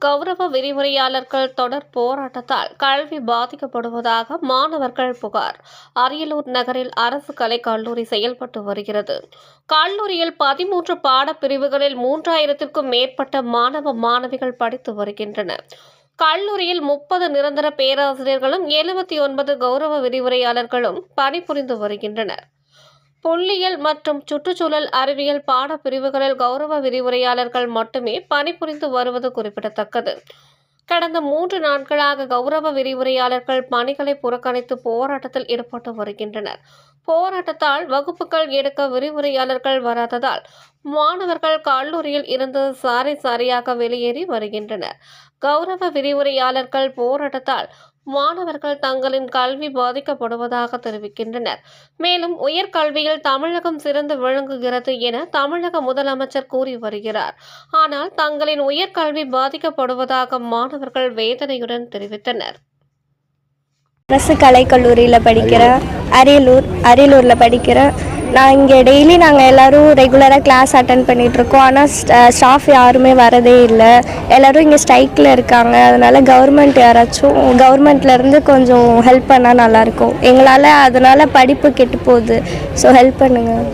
கௌரவ விரிவுரையாளர்கள் தொடர் போராட்டத்தால் கல்வி பாதிக்கப்படுவதாக மாணவர்கள் புகார். அரியலூர் நகரில் அரசு கலை கல்லூரி செயல்பட்டு வருகிறது. கல்லூரியில் பதிமூன்று பாடப்பிரிவுகளில் மூன்றாயிரத்திற்கும் மேற்பட்ட மாணவ மாணவிகள் படித்து வருகின்றனர் கல்லூரியில் முப்பது நிரந்தர பேராசிரியர்களும் எழுபத்தி ஒன்பது கௌரவ விரிவுரையாளர்களும் பணிபுரிந்து வருகின்றனர். புள்ளியியல் மற்றும் சுற்றுச்சூழல் அறிவியல் பாடப்பிரிவுகளில் கௌரவ விரிவுரையாளர்கள் மட்டுமே பணிபுரிந்து வருவது குறிப்பிடத்தக்கது. கடந்த மூன்று நாட்களாக கௌரவ விரிவுரையாளர்கள் பணிகளை புறக்கணித்து போராட்டத்தில் ஈடுபட்டு வருகின்றனர். போராட்டத்தால் வகுப்புகள் எடுக்க விரிவுரையாளர்கள் வராததால் மாணவர்கள் கல்லூரியில் இருந்து சாரி சாரியாக வெளியேறி வருகின்றனர். கௌரவ விரிவுரையாளர்கள் போராட்டத்தால் மாணவர்கள் தங்களின் கல்வி பாதிக்கப்படுவதாக தெரிவிக்கின்றனர். மேலும் உயர்கல்வியில் தமிழகம் சிறந்து விளங்குகிறது என தமிழக முதலமைச்சர் கூறி வருகிறார். ஆனால் தங்களின் உயர்கல்வி பாதிக்கப்படுவதாக மாணவர்கள் வேதனையுடன் தெரிவித்தனர். அரசு கலைக்கல்லூரியில் படிக்கிறேன் அரியலூர் அரியலூரில் படிக்கிறேன் நான் இங்கே டெய்லி நாங்கள் எல்லோரும் ரெகுலராக கிளாஸ் அட்டன் பண்ணிகிட்ருக்கோம் ஆனால் ஸ்டாஃப் யாருமே வரதே இல்லை. எல்லோரும் இங்கே ஸ்ட்ரைக்கில் இருக்காங்க. அதனால் கவர்மெண்ட் யாராச்சும் கவர்மெண்ட்லேருந்து கொஞ்சம் ஹெல்ப் பண்ணால் நல்லாயிருக்கும் எங்களால் அதனால் படிப்பு கெட்டு போகுது. ஸோ ஹெல்ப் பண்ணுங்கள்